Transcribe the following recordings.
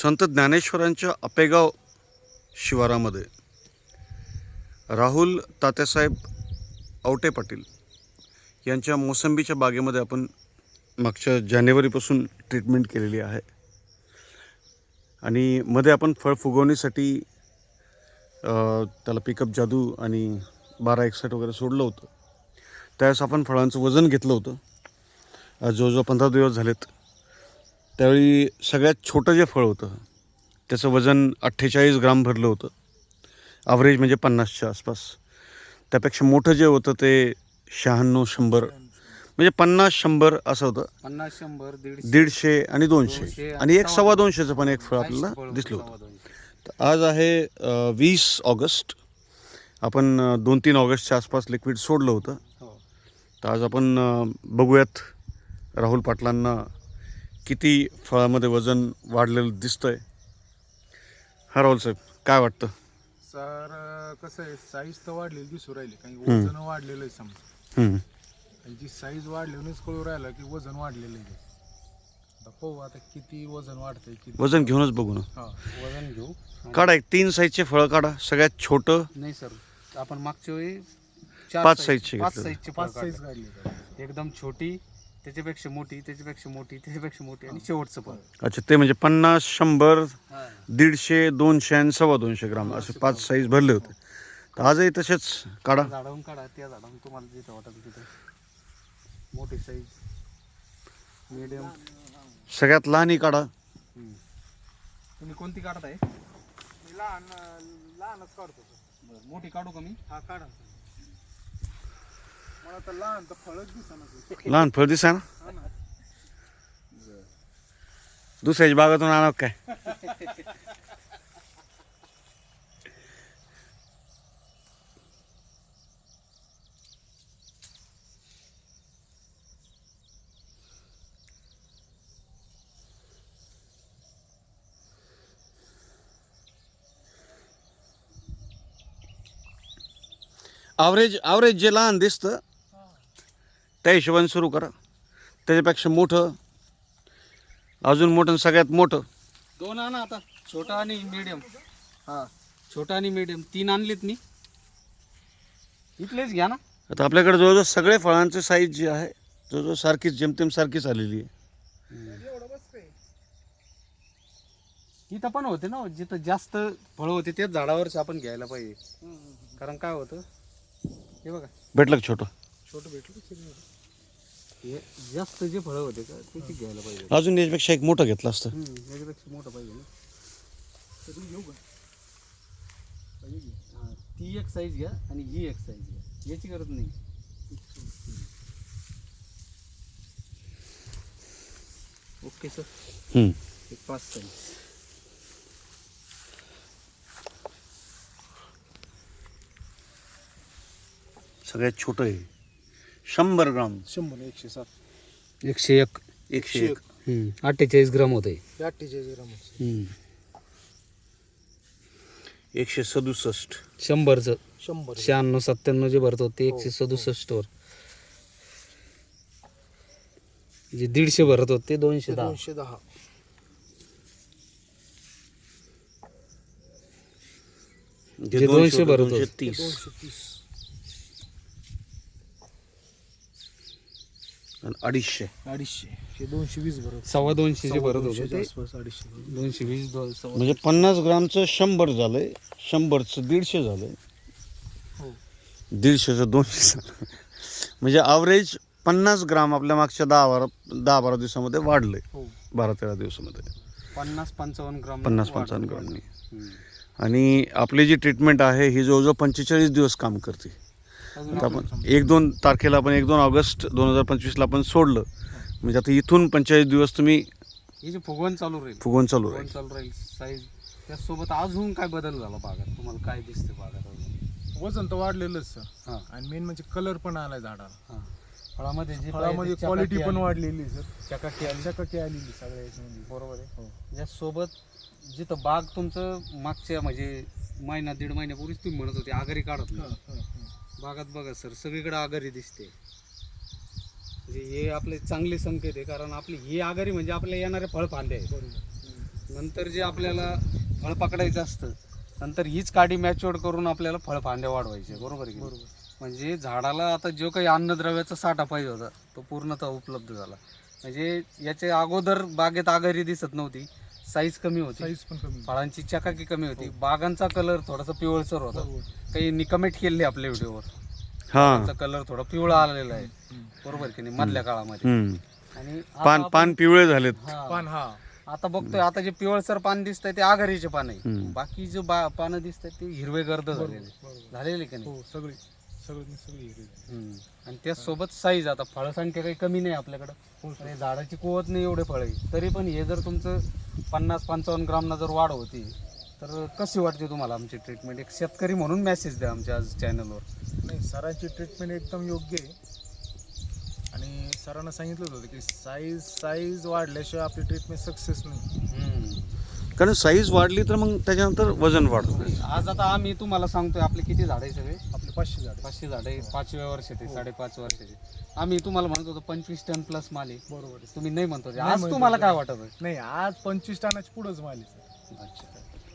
संत ज्ञानेश्वरांच्या अपेगाव शिवारामध्ये. राहुल तात्यासाहेब आवटे पाटील यांच्या मोसंबीच्या बागेमध्ये आपण मागच्या जानेवारीपासून ट्रीटमेंट केलेली आहे. आणि मध्ये आपण फळ फुगवणीसाठी त्याला पिकअप जादू आणि बारा एकसठ वगैरे सोडलं होतं. त्यावेळेस आपण फळांचं वजन घेतलं होतं. जवळजवळ पंधरा दिवस झालेत. त्यावेळी सगळ्यात छोटं जे फळ होतं त्याचं वजन अठ्ठेचाळीस ग्राम भरलं होतं. ॲव्हरेज म्हणजे पन्नासच्या आसपास. त्यापेक्षा मोठं जे होतं ते शहाण्णव शंभर. म्हणजे पन्नास शंभर असं होतं. पन्नास शंभर दीडशे. आणि दोनशे. आणि एक सव्वा दोनशेचं पण एक फळ आपल्याला दिसलं होतं. तर आज आहे वीस ऑगस्ट. आपण दोन तीन ऑगस्टच्या आसपास लिक्विड सोडलं होतं. हो. तर आज आपण बघूयात राहुल पाटलांना किती फळामध्ये वजन वाढलेलं दिसतंय? हा राहुल साहेब काय वाटतं? सर कसं आहे साईज तर वाढलेली दिसू राहिली. काही. वजन वाढलेलं आहे समजा. हम्म. आणि जी साईज वाढल्यानेच कळू राहिलं की वजन वाढलेलं आहे. आता पाहू आता किती वजन वाढतंय किती वजन घेऊनच बघू ना. हा वजन घेऊ. काढा एक तीन साईजचे फळं काढा. सगळ्यात छोटं नाही सर आपण मागच्या वेळी चार पाच साईज- साईजचे पाच. साईजचे पाच साईज काढले. एकदम छोटी त्याच्यापेक्षा मोठी त्याच्यापेक्षा मोठी त्याच्यापेक्षा मोठी आणि शेवटचं पण. अच्छा ते म्हणजे पन्नास शंभर दीडशे दोनशे आणि सव्वा दोनशे ग्राम असे पाच साईज भरले होते. तर आजही तसेच काढा. झाडावून काढा त्या झाडावून तुम्हाला जिथं वाटत तिथं. मोठी साईज मिडियम सगळ्यात लहानही काढा. तुम्ही कोणती काढताय? लहान लहानच काढतो. मोठी काढू का मी? हा काढा लहान फळ दिसा ना ना. दुसऱ्याच्या बागातून आणा काय? ॲव्हरेज ॲव्हरेज जे लहान दिसतं त्या हिशोबाने सुरू करा. त्याच्यापेक्षा मोठं अजून मोठं सगळ्यात मोठं. दोन आणा आता छोटा आणि मीडियम हा छोटा आणि मीडियम तीन आणलीत मी. इथलेच घ्या ना. आता आपल्याकडे जवळजवळ सगळे फळांचे साईज जी आहे जवळजवळ सारखीच जेमतेम सारखीच आलेली आहे. इथं पण होते ना जिथं जास्त फळं होते त्याच झाडावरच आपण घ्यायला पाहिजे. कारण काय होतं? हे बघा. भेटलं का छोटं? छोटं भेटलं हे जास्त जे फळं होते का ते घ्यायला पाहिजे? अजून याच्यापेक्षा एक मोठं घेतलं असतं. हम्म, याच्यापेक्षा मोठं पाहिजे ना. तरी घेऊ का? हा, ती एक साईज घ्या आणि ही एक साईज घ्या. याची गरज नाही. Okay sir. हम्म. एक पाच साईज सगळ्यात छोटं आहे शंभर ग्राम. शंभर एकशे सात. एकशे एक. एकशे एक. अठ्ठेचाळीस ग्राम होते हे अठ्ठेचाळीस ग्राम एकशे सदुसष्ट. शंभरचं. शंभर. शहाण्णव सत्त्याण्णव जे भरतो ते एकशे सदुसष्ट वर जे दीडशे भरत होते ते दोनशे दहा. दोनशे दहा. जे दोनशे होतं, भरत दोनशे होतं. तीस. दोनशे तीस. अडीचशे. अडीचशे. हे दोनशे वीस भरत सव्वा दोनशे जे सव्वा भरत होते ते. आसपास अडीचशे दोनशे वीस सव्वा म्हणजे पन्नास ग्रामचं शंभर झालंय शंभरचं दीडशे झालंय. हो. दीडशेचं दोनशे झालं. म्हणजे ॲव्हरेज पन्नास ग्राम आपल्या मागच्या दहा बारा दहा बारा दिवसामध्ये वाढलंय. हो. बारा तेरा दिवसामध्ये. पन्नास पंचावन्न ग्राम पन्नास वाढ- पंचावन्न ग्रामनी. हम्म. आणि आपली जी ट्रीटमेंट आहे ही जवळजवळ पंचेचाळीस दिवस काम करते. आपण एक दोन तारखेला आपण एक दोन ऑगस्ट दोन हजार पंचवीसला आपण सोडलं. म्हणजे आता इथून पंचेचाळीस दिवस तुम्ही हे जे फुगवण चालू राहील फुगवून चालू फुगवण राहील चालू राहील साईज त्यासोबत अजून काय बदल झाला बागात? तुम्हाला काय दिसते बागात अजून? वजन तर वाढलेलंच सर. हा. आणि मेन म्हणजे कलर पण आलाय झाडाला. हा. फळामध्ये जे फळामध्ये पाहिजे क्वालिटी चकाकी पण आली. वाढलेली आहे, सर. चकाकी आली. चकाकी आलेली सगळ्या याच्यामध्ये. बरोबर आहे. हो. यासोबत जिथं बाग तुमचं मागच्या म्हणजे महिना दीड महिन्यापूर्वीच तुम्ही म्हणत होते आघारी काढत हा, हा, हा. बागात बघा सर सगळीकडे आघारी दिसते. म्हणजे हे आपले चांगले संकेत आहे कारण आपली ही आघारी म्हणजे आपल्या येणारे फळ फांदे आहे बरोबर. नंतर जे आपल्याला फळ पकडायचं असतं नंतर हीच काडी मॅच्युअर करून आपल्याला फळ फांद्या वाढवायचे बरोबर की? बरोबर. म्हणजे झाडाला आता जो काही अन्नद्रव्याचा साठा पाहिजे होता तो पूर्णतः उपलब्ध झाला. म्हणजे याच्या अगोदर बागेत आघारी दिसत नव्हती साईज कमी होती. साईज पण कमी फळांची चकाकी कमी होती. बागांचा कलर थोडासा पिवळसर होता. बरोबर काही कमेंट केले आपल्या व्हिडिओवर हा. त्याचा कलर थोडा पिवळा आलेला आहे. बरोबर की नाही? मधल्या काळामध्ये. हम्म. आणि आता पान आपण- पान पिवळे झालेत. हा. पान हा. आता बघतोय आता जे पिवळसर पान दिसतंय ते आघारीचे पान आहे. हम्म. बाकी जे बा- पानं दिसतात ते हिरवे गर्द झालेले. बरोबर. झालेले की नाही? हो सगळे. सगळे सगळे हिरवे. हम्म. आणि त्याचसोबत साईज आता फळ संख्या काही कमी नाही आपल्याकडं. हो आणि झाडाची कुवत नाही एवढे फळ. आहे तरी पण हे जर तुमचं पन्नास पंचावन्न ग्रामना जर वाढ होती तर कशी वाटते तुम्हाला आमची ट्रीटमेंट एक शेतकरी म्हणून मेसेज द्या आमच्या आज चॅनलवर नाही सरांची ट्रीटमेंट एकदम योग्य आहे. आणि सरांना सांगितलं होतं की साईज साईज वाढल्याशिवाय आपली ट्रीटमेंट सक्सेस नाही. कारण साईज वाढली तर मग त्याच्यानंतर वजन वाढतं. आज आता आम्ही तुम्हाला सांगतोय आपले किती झाड आहे सगळे? पाचशे झाड. पाचशे झाड आहे पाचव्या वर्षाचे हो. साडेपाच वर्षाचे. आम्ही तुम्हाला म्हणत होतो पंचवीस टन प्लस माल आहे. बरोबर आहे. तुम्ही नाही म्हणतो आज. तुम्हाला काय वाटत आहे? नाही आज पंचवीस टनाच्या पुढंच माल आहे सर. अच्छा.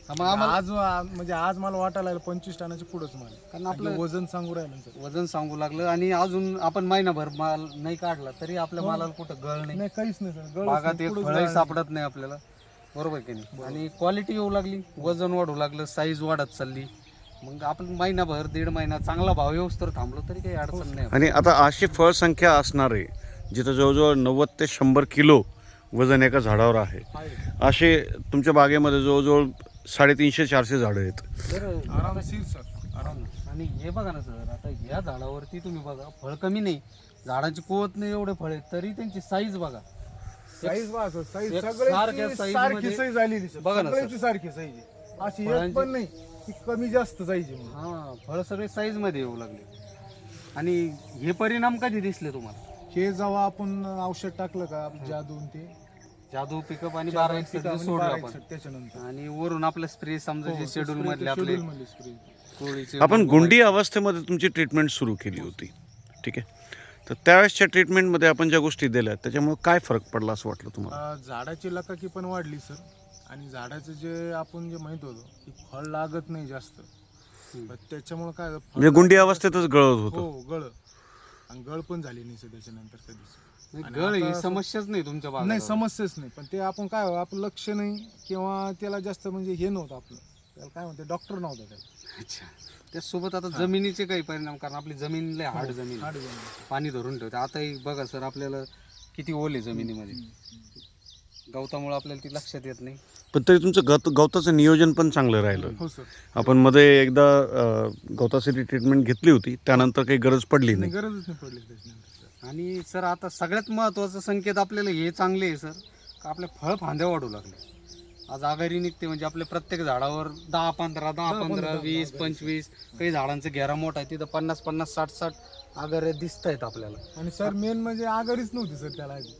हा, मग आम्हाला आज म्हणजे आज मला वाटायला लागलं पंचवीस टनाच्या पुढंच माल आहे. कारण आपलं आपलं वजन सांगू राहिलं सर. वजन सांगू लागलं आणि अजून आपण महिनाभर माल नाही काढला तरी आपल्या हो. मालाला कुठं गळ नाही. नाही काहीच नाही सर. गळच बागात नाही, एक पुढंच फळही जाळ सापडत नाही आपल्याला. बरोबर की नाही? आणि क्वालिटी येऊ लागली वजन वाढू लागलं साईज वाढत चालली. मग आपण महिनाभर दीड महिना चांगला भाव येऊस तर थांबलो तरी काही अडचण नाही. आणि आता अशी फळ संख्या असणारे जिथं जवळजवळ नव्वद ते शंभर किलो वजन एका झाडावर आहे आहे. असे तुमच्या बागेमध्ये जवळजवळ साडेतीनशे चारशे झाडं आहेत. तर आरामशीर सर आराम. आणि हे बघा ना सर आता या झाडावरती तुम्ही बघा फळ कमी नाही. झाडाची कुवत नाही एवढे फळ आहेत तरी त्यांची साईज बघा. साईज बघा सर साईज सारखी साईज बघा ना सारखी साईज आहे. अशी एक पण नाही. की कमी जास्त म्हणून. हा फळ सगळे साईजमध्ये येऊ लागले. आणि हे परिणाम कधी दिसले तुम्हाला? हे जेव्हा आपण औषध टाकलं का जादून ते. जादू पिकअप आणि बारा एक आणि सोडलं बारा आपण. एकसठ त्याच्यानंतर. आणि वरून आपलं स्प्रे समजा हो, जे ते शेड्यूल spray मधले ते आपले schedule मधले spray. कोळीचे आपण गुंडी अवस्थेमध्ये तुमची ट्रीटमेंट सुरू केली होती. ठीक आहे? तर त्यावेळेसच्या ट्रीटमेंटमध्ये आपण ज्या गोष्टी दिल्या त्याच्यामुळे काय फरक पडला असं वाटलं तुम्हाला? अं, झाडाची लकाकी पण वाढली सर आणि झाडाचं जे आपण जे माहीत होतो की फळ लागत नाही जास्त. पण त्याच्यामुळे काय झालं, फळ म्हणजे गुंडी अवस्थेतच गळत हो होतं गळ आणि गळ पण झाली नाही सर त्याच्यानंतर कधीच नाही, आणि गळ ही समस्याच नाही तुमच्या नाही बागाला समस्याच नाही. पण ते आपण काय हो, आपलं लक्ष नाही किंवा त्याला जास्त म्हणजे हे नव्हतं आपलं. त्याला काय म्हणते डॉक्टर नव्हता त्याला. अच्छा. त्यासोबत आता जमिनीचे काही परिणाम कारण आपली जमीन लय हार्ड हो, जमीन आहे. हाड जमीन. पाणी धरून ठेवते. आताही बघा सर आपल्याला किती ओल आहे जमिनीमध्ये. गवतामुळे आपल्याला ती लक्षात येत नाही. पण तरी तुमचं गवत गवताचं नियोजन पण चांगलं राहिलं. हो सर. आपण मध्ये एकदा अं, गवतासाठी ट्रीटमेंट घेतली होती त्यानंतर काही गरज पडली नाही. नाही गरजच नाही पडली त्याच्यानंतर. सर आणि सर आता सगळ्यात महत्वाचं संकेत आपल्याला हे चांगले आहे सर का आपले फळ फांद्या वाढू लागले. आज आघाडी निघते म्हणजे आपल्या प्रत्येक झाडावर दहा पंधरा दहा दहा, पंधरा पंधरा, वीस दहा, पंचवीस काही झाडांचं घेरा मोठा आहे तिथं पन्नास पन्नास साठ साठ आगारे दिसत आहेत आपल्याला. आणि सर मेन म्हणजे आघाडीच नव्हती सर त्याला आधी.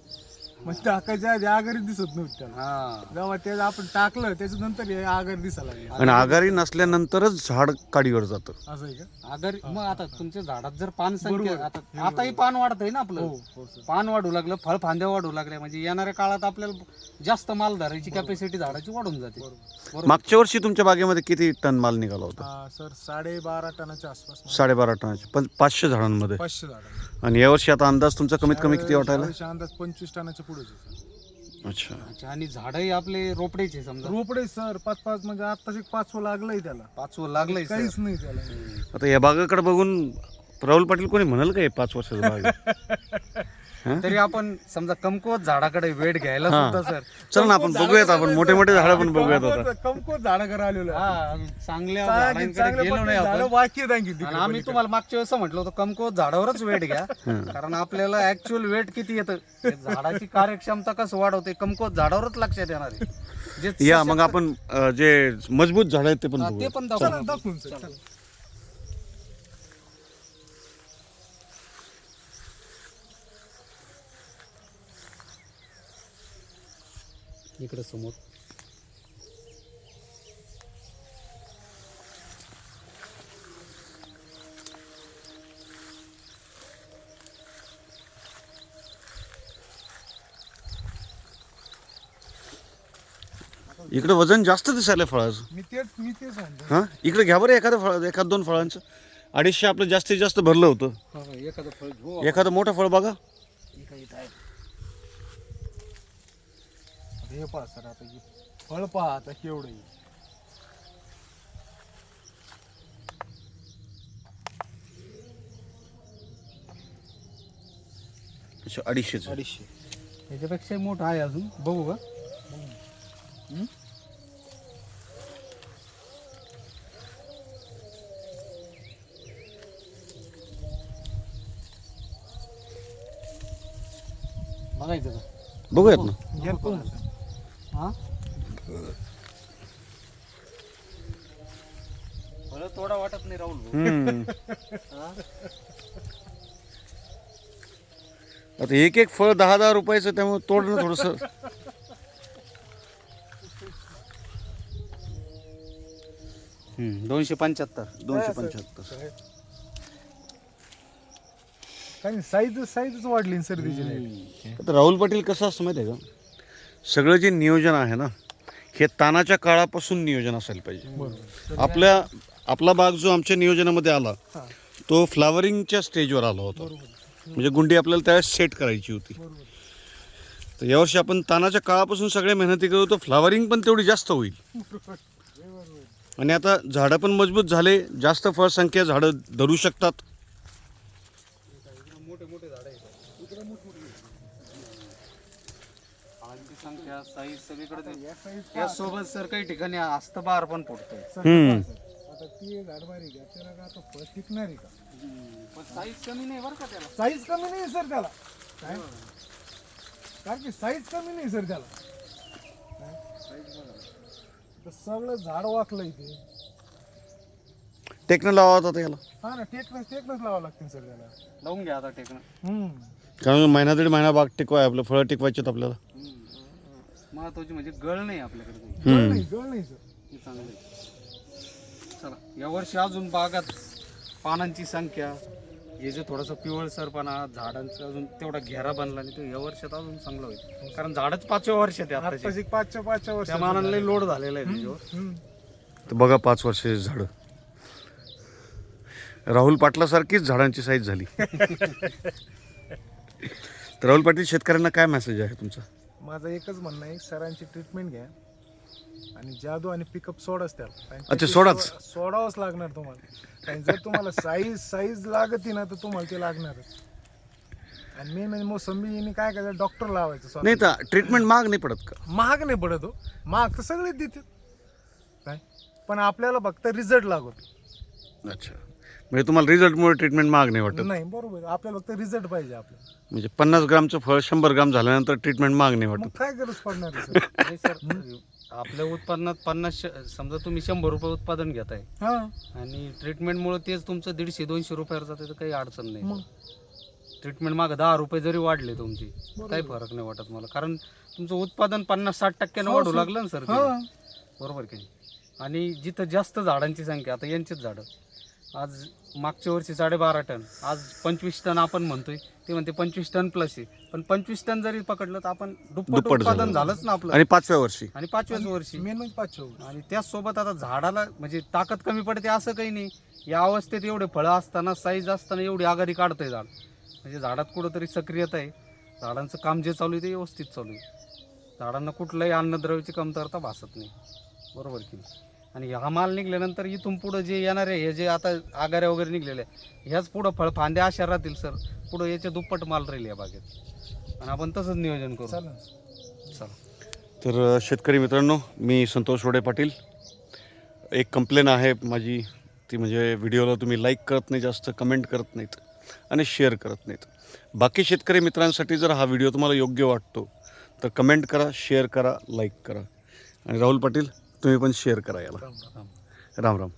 म्हणजे टाकायच्या आधी आघाडीच दिसत नव्हती त्याला. हा. जेव्हा ते आपण टाकलं त्याच्यानंतर हे आघाडी दिसायला लागली. आणि आघारी नसल्यानंतरच झाड काडीवर जातं. असं आहे का? आगारी मग आता तुमच्या झाडात जर पान संख्या बरोबर. आता हे आताही. पान वाढतंय ना आपलं. हो हो सर. पान वाढू लागलं फळ फांद्या वाढू लागल्या. म्हणजे येणाऱ्या काळात आपल्याला जास्त माल धरायची कॅपॅसिटी झाडाची वाढून जाते. बरोबर. बरोबर. मागच्या वर्षी तुमच्या बागेमध्ये किती टन माल निघाला होता? हा, सर साडेबारा टनाच्या आसपास साडेबारा टनाचे. पण पाचशे झाडांमध्ये. पाचशे झाड आणि यावर्षी आता अंदाज तुमचा कमीत कमी किती वाटायला? अंदाज पंचवीस टनाच्या पुढे सर. अच्छा. अच्छा, आणि झाडही आपले रोपडेचे समजा. रोपडे सर पाच पाच म्हणजे आत्ताच एक पाचवं लागलंय त्याला. पाचवं लागलंय सर. काहीच नाही त्याला. आता या बागेकडे बघून राहुल पाटील कोणी म्हणाल का हे पाच वर्षाचा बाग आहे? तरी आपण समजा कमकुवत झाडाकडे वेट घ्यायला हा. सुद्धा सर. चल ना आपण बघूयात आपण. मोठे मोठे झाडं पण बघूयात आता. कमकोत झाडाकडे आलेलो आहे. हा चांगल्या चांगली- झाडांकडे चांगल्या गेलो नाही पट्टी झाडं आपण बाकी आहेत आणखी तिकडे आणि आम्ही. तुम्हाला मागच्या वेळेस म्हटलं होतं कमकुवत झाडावरच वेट घ्या. कारण आपल्याला ऍक्च्युअल वेट किती येतं? ते झाडाची कार्यक्षमता कसं वाढवते कमकुवत झाडावरच लक्षात येणार आहे. जे या मग आपण अं, जे मजबूत झाड आहेत ते पण हा, ते बघूया पण दाखवू दाखवून सर चला. इकडे समोर. इकडे वजन जास्त दिसायला फळाचं. मी तेच मी तेच म्हणतो हां? इकडे घ्या बरं एखादं फळ एखाद दोन फळांचं. अडीचशे आपलं जास्तीत जास्त भरलं होतं. हा, हा, एखादं फळ घेऊ एखादं मोठं फळ बघा. इथं इथं आहे. हे पहा सर आता हे फळ पहा आता केवढं आहे. अच्छा अडीचशेचं अडीचशे. याच्यापेक्षा मोठं आहे अजून. बघू का? हं? बघायचं का? बघूयात ना. घ्या पाहून सर. हा तोडा वाटत नाही राहुल भाऊ. हम्म. हा? आता एक एक फळ दहा दहा रुपयाचं त्यामुळे तोडणं थोडंसं हम्म, दोनशे पंच्याहत्तर दोनशे? पंच्याहत्तर नाही साईज साईजच वाढली ना सर त्याची नाही आता राहुल पाटील कसं असतं माहिती आहे का सगळं जे नियोजन आहे ना हे तानाच्या काळापासून नियोजन असायला पाहिजे. आपल्या आपला बाग जो आमच्या नियोजनामध्ये आला तो फ्लावरिंगच्या स्टेजवर आला होता. म्हणजे गुंडी आपल्याला त्यावेळेस सेट करायची होती. तर यावर्षी आपण तानाच्या काळापासून सगळ्या मेहनती करू तर फ्लावरिंग पण तेवढी जास्त होईल. आणि आता झाडं पण मजबूत झाले जास्त फळसंख्या झाडं धरू शकतात मोठे मोठे झाड आहे फळांची संख्या साईज सगळीकडे या सोबत सर काही ठिकाणी हस्तबार पण फुटतोय हम्म. आता ती त्याला का फळ टिकणार आहे का? पण साईज कमी नाही बरं का त्याला? साईज कमी नाही सर त्याला. काय? कारण की साईज कमी नाही सर त्याला. काय? तर सगळं झाड वाकलं इथे टेक्न लावा होता याला हा ना टेकनच टेकनच लावावं लागतील सर त्याला. लावून घ्या आता टेकणं हम्म. कारण महिना दीड महिना बाग टिकवाय आपलं फळं टिकवायचे आपल्याला. महत्वाची म्हणजे गळ नाही आपल्याकडे काही. गळ हम्म. नाही गळ नाही सर हे चांगलं आहे. चला यावर्षी अजून बागात पानांची संख्या हे जे थोडंसं पिवळसरपणा झाडांचं अजून तेवढा घेरा बनला नाही तर या वर्षात अजून चांगलं होईल कारण झाडच पाचव्या वर्षात आहे आताचे. आताची पाचच्या मानाने लोड झालेला आहे त्याच्यावर तर बघा पाच वर्षाची झाडं राहुल पाटलासारखीच झाडांची साईज झाली तर राहुल पाटील शेतकऱ्यांना काय मेसेज आहे तुमचा माझं एकच म्हणणं आहे सरांची ट्रीटमेंट घ्या. आणि जादू आणि पिकअप सोडाच त्याला. कारण अच्छा, सोडाच. सोडावंच लागणार तुम्हाला. आणि जर तुम्हाला साईज साईज लागती ना तर तुम्हाला ते लागणारच. आणि मेन म्हणजे मोसंबी काय करायचं डॉक्टर लावायचं स्वतः. नाही तर ट्रीटमेंट माग नाही पडत का? महाग नाही पडत हो. महाग तर सगळेच देतात काय? पण आपल्याला फक्त रिझल्ट लागतो अच्छा. म्हणजे तुम्हाला रिझल्टमुळे ट्रीटमेंट माग नाही वाटत? नाही बरोबर आपल्याला फक्त रिझल्ट पाहिजे आपल्याला म्हणजे पन्नास ग्रामचं फळ शंभर ग्राम झाल्यानंतर ट्रीटमेंट माग नाही मग वाटत काय गरज पडणार आहे सर? नाही सर आपल्या उत्पन्नात पन्नास श- समजा तुम्ही शंभर रुपये उत्पादन घेताय. हा. आणि ट्रीटमेंटमुळे तेच तुमचं दीडशे दोनशे रुपयावर जाते तर काही अडचण नाही. ट्रीटमेंट मागे दहा रुपये जरी वाढले तुमची काही फरक नाही वाटत मला. कारण तुमचं उत्पादन पन्नास साठ टक्क्यानं हो, वाढू सर. लागलं ना सर ते. हा बरोबर की नाही? आणि जिथं जास्त झाडांची संख्या आता यांचीच झाडं. आज मागच्या वर्षी साडेबारा टन आज पंचवीस टन आपण म्हणतोय ते म्हणते पंचवीस टन प्लस आहे. पण पंचवीस टन जरी पकडलं तर आपण दुप्पट दुप्पट उत्पादन झालं. झालंच ना आपलं. आणि पाचव्या वर्षी. आणि पाचव्याच वर्षी. मेन म्हणजे पाचशे वर्ष. आणि त्याचसोबत आता झाडाला म्हणजे ताकद कमी पडते असं काही नाही. या अवस्थेत एवढे फळं असताना साईज असताना एवढी आघाडी काढतंय झाड. म्हणजे झाडात कुठंतरी सक्रियता आहे. झाडांचं काम जे चालू आहे ते व्यवस्थित चालू आहे. झाडांना कुठलंही अन्नद्रव्याची कमतरता भासत नाही. बरोबर की नाही? आणि हा माल निघल्यानंतर इथून पुढं जे येणार आहे हे जे आता आगाऱ्या वगैरे निघलेले आहे ह्याच पुढं फळ फांद्या अशा राहतील सर. पुढं याच्या दुप्पट माल राहील या बागेत. आणि आपण तसंच नियोजन करू. चला. तर शेतकरी मित्रांनो मी संतोष रोडे पाटील. एक कंप्लेन आहे माझी ती म्हणजे व्हिडिओला तुम्ही लाईक करत नाही जास्त कमेंट करत नाहीत आणि शेअर करत नाहीत. बाकी शेतकरी मित्रांसाठी जर हा व्हिडिओ तुम्हाला योग्य वाटतो तर कमेंट करा शेअर करा लाईक करा. आणि राहुल पाटील तुम्ही पण शेअर करा याला राम राम. राम राम